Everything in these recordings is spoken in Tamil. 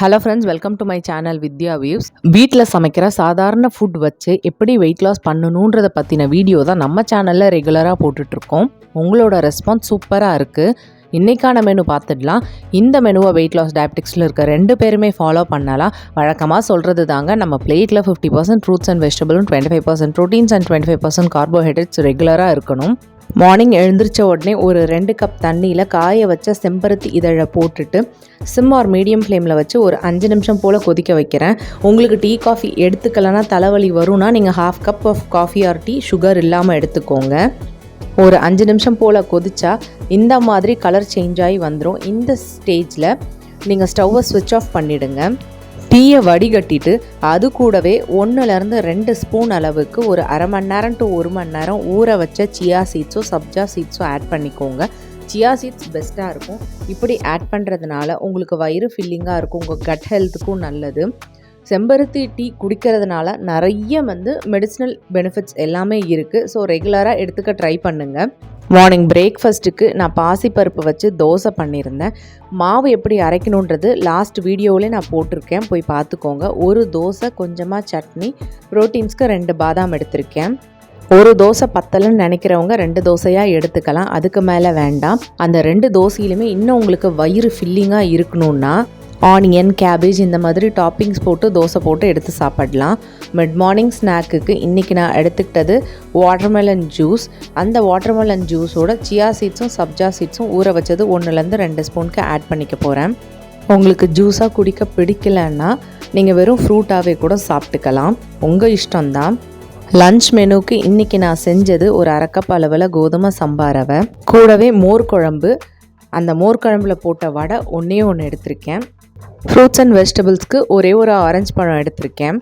Hello friends welcome to my channel Vidya views வீட்டில் சமைக்கிற சாதாரண ஃபுட் வச்சு எப்படி வெயிட் லாஸ் பண்ணணுன்றதை பற்றின வீடியோ தான் நம்ம சேனலில் ரெகுலராக போட்டுட்ருக்கோம். உங்களோட ரெஸ்பான்ஸ் சூப்பராக இருக்குது இன்றைக்கான மெனு பார்த்துடலாம். இந்த மெனுவை வெயிட் லாஸ் டயபெட்டிக்ஸில் இருக்க ரெண்டு பேருமே ஃபாலோ பண்ணலாம். வழக்கமாக சொல்கிறது தாங்க நம்ம பிளேட்டில் fifty percent fruits and வெஜிடபிளும் twenty five percent proteins and twenty five percent carbohydrates ரெகுலராக இருக்கணும். மார்னிங் எழுந்திரிச்ச உடனே ஒரு ரெண்டு கப் தண்ணியில் காய வச்ச செம்பருத்தி இதழை போட்டுட்டு சிம் ஆர் மீடியம் ஃப்ளேமில் வச்சு ஒரு அஞ்சு நிமிஷம் போல் கொதிக்க வைக்கிறேன். உங்களுக்கு டீ காஃபி எடுத்துக்கலன்னா தலைவலி வரும்னா நீங்கள் half cup of coffee or tea sugar இல்லாமல் எடுத்துக்கோங்க. ஒரு அஞ்சு நிமிஷம் போல் கொதிச்சா இந்த மாதிரி கலர் சேஞ்ச் ஆகி வந்துடும் இந்த ஸ்டேஜில் நீங்கள் ஸ்டவ்வை ஸ்விட்ச் ஆஃப் பண்ணிவிடுங்க டீயை வடிகட்டிட்டு அது கூடவே ஒன்றுலேருந்து ரெண்டு ஸ்பூன் அளவுக்கு ஒரு அரை மணி நேரம் டு ஒரு மணி நேரம் ஊற வச்ச சியா சீட்ஸோ சப்ஜா சீட்ஸோ ஆட் பண்ணிக்கோங்க. சியா சீட்ஸ் பெஸ்ட்டாக இருக்கும். இப்படி ஆட் பண்ணுறதுனால உங்களுக்கு வயிறு ஃபில்லிங்காக இருக்கும். உங்கள் கட் ஹெல்த்துக்கும் நல்லது. செம்பருத்தி டீ குடிக்கிறதுனால நிறைய வந்து மெடிசினல் பெனிஃபிட்ஸ் எல்லாமே இருக்குது ஸோ ரெகுலராக எடுத்துக்க ட்ரை பண்ணுங்கள் மார்னிங் பிரேக்ஃபஸ்ட்டுக்கு நான் பாசிப்பருப்பு வச்சு தோசை பண்ணியிருந்தேன். மாவு எப்படி அரைக்கணுன்றது லாஸ்ட் வீடியோவிலே நான் போட்டிருக்கேன். போய் பார்த்துக்கோங்க. ஒரு தோசை கொஞ்சமாக சட்னி ப்ரோட்டீன்ஸ்க்கு ரெண்டு பாதாம் எடுத்திருக்கேன். ஒரு தோசை பத்தலன்னு நினைக்கிறவங்க ரெண்டு தோசையாக எடுத்துக்கலாம். அதுக்கு மேலே வேண்டாம். அந்த ரெண்டு தோசையிலுமே இன்னும் உங்களுக்கு வயிறு ஃபில்லிங்காக இருக்கணுன்னா ஆனியன் கேபேஜ் இந்த மாதிரி டாப்பிங்ஸ் போட்டு தோசை போட்டு எடுத்து சாப்பிடலாம். மிட் மார்னிங் ஸ்நாக்குக்கு இன்றைக்கி நான் எடுத்துக்கிட்டது வாட்டர்மெலன் ஜூஸ் அந்த வாட்டர்மெலன் ஜூஸோட சியா சீட்ஸும் சப்ஜா சீட்ஸும் ஊற வச்சது ஒன்றுலேருந்து ரெண்டு ஸ்பூனுக்கு ஆட் பண்ணிக்க போகிறேன் உங்களுக்கு ஜூஸாக குடிக்க பிடிக்கலன்னா நீங்கள் வெறும் ஃப்ரூட்டாகவே கூட சாப்பிட்டுக்கலாம். உங்கள் இஷ்டம்தான். லன்ச் மெனுக்கு இன்றைக்கி நான் செஞ்சது ஒரு அரைக்கப் அளவில் கோதுமை சம்பாரவை கூடவே மோர் குழம்பு அந்த மோர் குழம்புல போட்ட வடை ஒன்றே ஒன்று எடுத்திருக்கேன். ஃப்ரூட்ஸ் அண்ட் வெஜிடபிள்ஸ்க்கு ஒரே ஒரு ஆரஞ்சு பழம் எடுத்திருக்கேன்.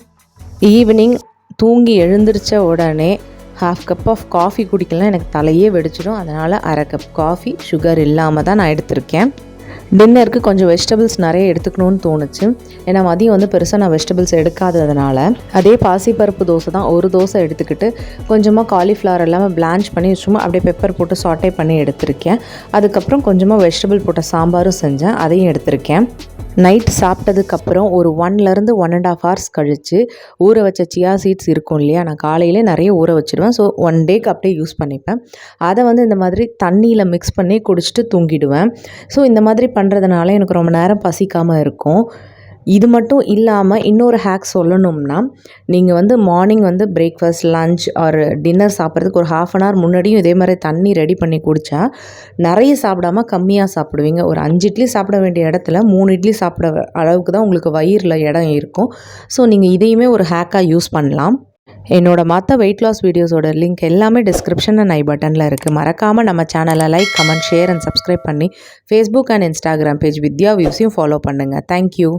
ஈவினிங் தூங்கி எழுந்திரிச்ச உடனே ஹாஃப் கப் ஆஃப் காஃபி குடிக்கலாம் எனக்கு தலையே வெடிச்சிடும். அதனால் அரை கப் காஃபி சுகர் இல்லாமல் தான் நான் எடுத்திருக்கேன். டின்னருக்கு கொஞ்சம் வெஜிடபிள்ஸ் நிறைய எடுத்துக்கணும்னு தோணுச்சு. ஏன்னா மதியம் வந்து பெருசாக நான் வெஜிடபிள்ஸ் எடுக்காததுனால அதே பாசிப்பருப்பு தோசை தான் ஒரு தோசை எடுத்துக்கிட்டு கொஞ்சமாக காலிஃப்ளவர் எல்லாமே பிளான்ச் பண்ணி சும்மா அப்படியே பெப்பர் போட்டு சாட்டே பண்ணி எடுத்திருக்கேன். அதுக்கப்புறம் கொஞ்சமாக வெஜிடபிள் போட்ட சாம்பாரும் செஞ்சேன் அதையும் எடுத்திருக்கேன். நைட் சாப்பிட்டதுக்கப்புறம் ஒரு ஒன்லேருந்து ஒன் அண்ட் ஆஃப் ஹவர்ஸ் கழித்து ஊற வச்ச சியா சீட்ஸ் இருக்கும் இல்லையா நான் காலையிலே நிறைய ஊற வச்சுடுவேன். ஸோ ஒன் டேக்கு அப்படியே யூஸ் பண்ணிப்பேன். அதை வந்து இந்த மாதிரி தண்ணியில் மிக்ஸ் பண்ணி குடிச்சிட்டு தூங்கிடுவேன். ஸோ இந்த மாதிரி பண்ணுறதுனால எனக்கு ரொம்ப நேரம் பசிக்காமல் இருக்கும். இது மட்டும் இல்லாமல் இன்னொரு ஹேக் சொல்லணும்னா நீங்கள் வந்து மார்னிங் வந்து பிரேக்ஃபாஸ்ட் லஞ்ச் ஆர் டின்னர் சாப்பிட்றதுக்கு ஒரு ஹாஃப் அன் ஹவர் முன்னாடியும் இதே மாதிரி தண்ணி ரெடி பண்ணி குடித்தா நிறைய சாப்பிடாம கம்மியாக சாப்பிடுவீங்க. ஒரு அஞ்சு இட்லி சாப்பிட வேண்டிய இடத்துல மூணு இட்லி சாப்பிட அளவுக்கு தான் உங்களுக்கு வயிறில் இடம் இருக்கும். ஸோ நீங்கள் இதையுமே ஒரு ஹேக்காக யூஸ் பண்ணலாம். என்னோட மற்ற வெயிட் லாஸ் வீடியோஸோட லிங்க் எல்லாமே டிஸ்கிரிப்ஷன் அண்ட் ஐ பட்டனில் இருக்குது மறக்காமல் நம்ம சேனலை like comment share and subscribe பண்ணி Facebook and Instagram page Vidya வியூஸையும் follow பண்ணுங்கள் தேங்க்யூ